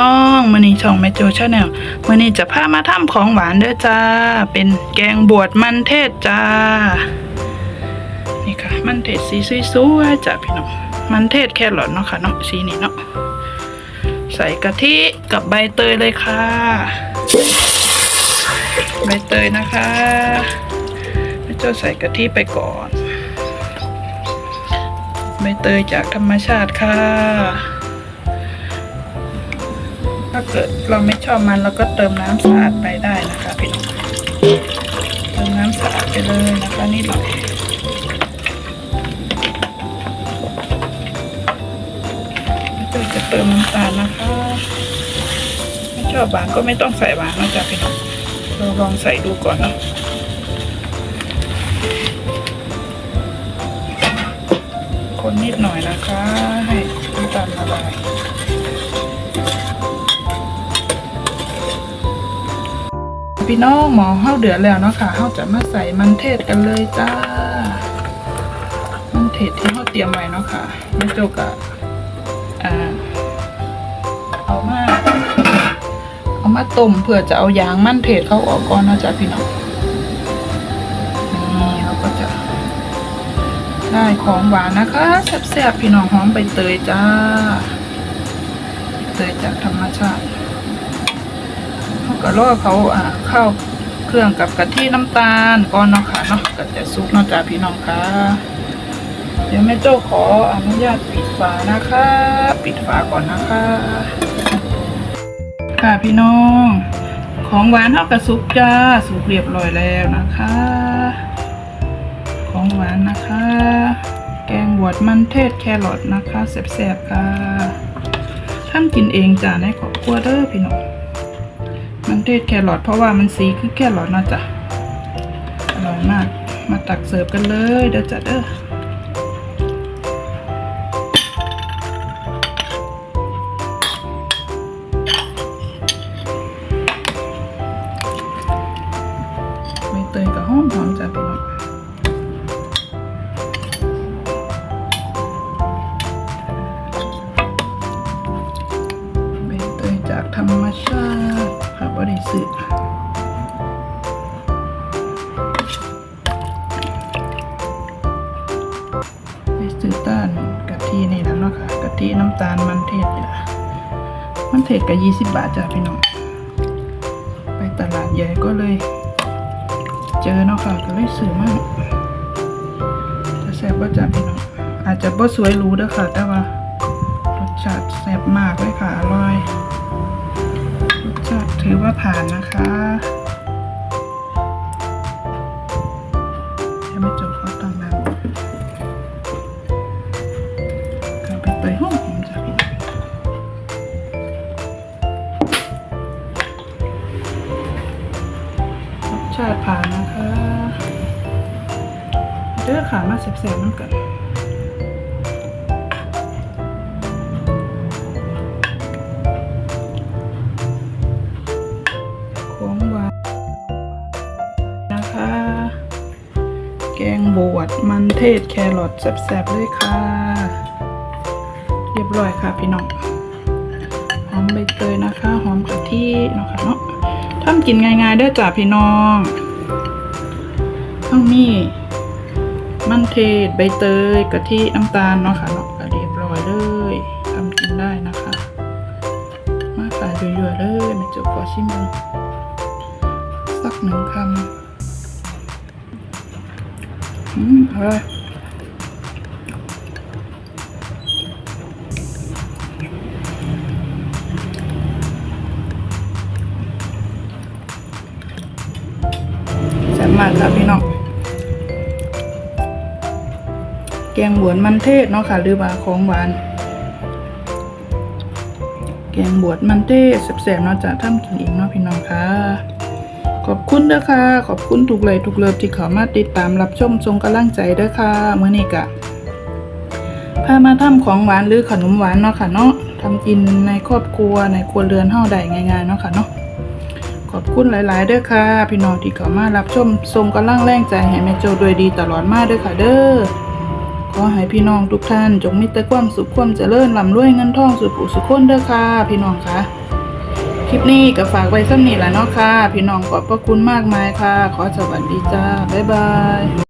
ต้องมือนี้ช่องแมโจชาแนลมือนี้จะพามาทำของหวานเด้อจ้า เป็นแกงบวชมันเทศจ้า นี่ค่ะ มันเทศสีสวยๆจ้าพี่น้อง มันเทศแครอทเนาะค่ะเนาะสีนี้เนาะ ใส่กะทิกับใบเตยเลยค่ะ ใบเตยนะคะแม่โจใส่กะทิไปก่อน ใบเตยจากธรรมชาติค่ะ เกิดเราไม่ชอบมันเราก็เติมน้ำสะอาดไปได้นะคะพี่น้องเติมน้ำสะอาดไปเลยนะคะนิดหน่อยจะเติมน้ำตาลนะคะ ไม่ชอบหวานก็ไม่ต้องใส่หวานนะจ๊ะพี่น้องเราลองใส่ดูก่อนเนาะคนนิดหน่อยนะคะ ให้น้ำตาลละลาย พี่น้องหมอเข้าเดือดแล้วเนาะค่ะเขาจะมาใส่มันเทศกันเลยจ้า มันเทศที่เขาเตรียมไว้เนาะค่ะแม่โจกะเอามาเอามาต้มเพื่อจะเอายางมันเทศเขาออกก่อนนะจ้ะพี่น้องนี่เราก็จะ ได้ของหวานนะคะแซ่บๆพี่น้องหอมใบเตยจ้าเตยจากธรรมชาติ ก็รอเขาอ่าเข้าเครื่องกับกะทิน้ำตาลก่อนเนาะค่ะเนาะก็จะซุกเนาะจ้าพี่น้องค่ะ เดี๋ยวแม่โจ้ขออนุญาตปิดฝานะคะ ปิดฝาก่อนนะคะ ค่ะพี่น้อง ของหวานเท่ากับซุปจ้าสุกเรียบร้อยแล้วนะคะ ของหวานนะคะ แกงบวชมันเทศแครอทนะคะแซ่บๆค่ะท่านกินเองจ้าในครอบครัวเด้อพี่น้อง มันเทศแครอทเพราะว่ามันสีคือแครอทนาะจ๊ะอร่อยมาก มาตักเสิร์ฟกันเลยเด้อจ้ะเด้อ สิไปซื้อต้านกะทินี่แล้วเนาะค่ะกะทิน้ำตาลมันเทศจ้ะมันเทศกับยี่สิบบาทจ้ะพี่น้องไปตลาดใหญ่ก็เลย เจอเนาะค่ะก็เลยซื้อมาจะแซ่บว่าจ้ะพี่น้องอาจจะบ่สวยรู้เด้อค่ะ แต่ว่า ถือว่าผ่านนะคะยังไม่จบขอตั้งน้ำก็ไปเตยหอมหอมจ้ะพี่รสชาติผ่านนะคะ เด้อขามาแซ่บๆน้ำกัน งบวชมันเทศแครอทแซ่บๆเลยค่ะ เรียบร้อยค่ะพี่น้อง หอมใบเตยนะคะ หอมกะทิเนาะค่ะเนาะทำกินง่ายๆเด้อจ้ะพี่น้องต้องมีมันเทศใบเตยกะทิน้ำตาลเนาะค่ะเนาะก็เรียบร้อยเลยทำกินได้นะคะ มาค่ะเยอะๆเลยไม่จบขอชิมสักหนึ่งคำ อืมอร่อยแซ่บมากครับพี่น้องแกงบวชมันเทศเนาะค่ะ หรือว่าของหวาน แกงบวชมันเทศแซ่บๆเนาะจะทำกินเองเนาะพี่น้องค่ะ ขอบคุณเด้อค่ะขอบคุณทุกไลค์ทุกเลิฟที่เข้ามาติดตามรับชมทรงกำลังใจเด้อค่ะเมื้อนี้กะพามาทำของหวานหรือขนมหวานเนาะค่ะเนาะทำกินในครอบครัวในครัวเรือนเฮาได้ง่ายๆเนาะค่ะเนาะขอบคุณหลายๆเด้อค่ะ พี่น้องที่เข้ามารับชมทรงกำลังแรงใจให้แม่โจด้วยดีตลอดมาเด้อค่ะเด้อขขอให้พี่น้องทุกท่านจงมีแต่ความสุขความเจริญร่ำรวยเงินทองสุขสุขคนเด้อค่ะ พี่น้องค่ะ คลิปนี้ก็ฝากไว้สักนิดละเนาะค่ะ พี่น้องขอบพระคุณมากมายค่ะ ขอสวัสดีจ้า บ๊ายบาย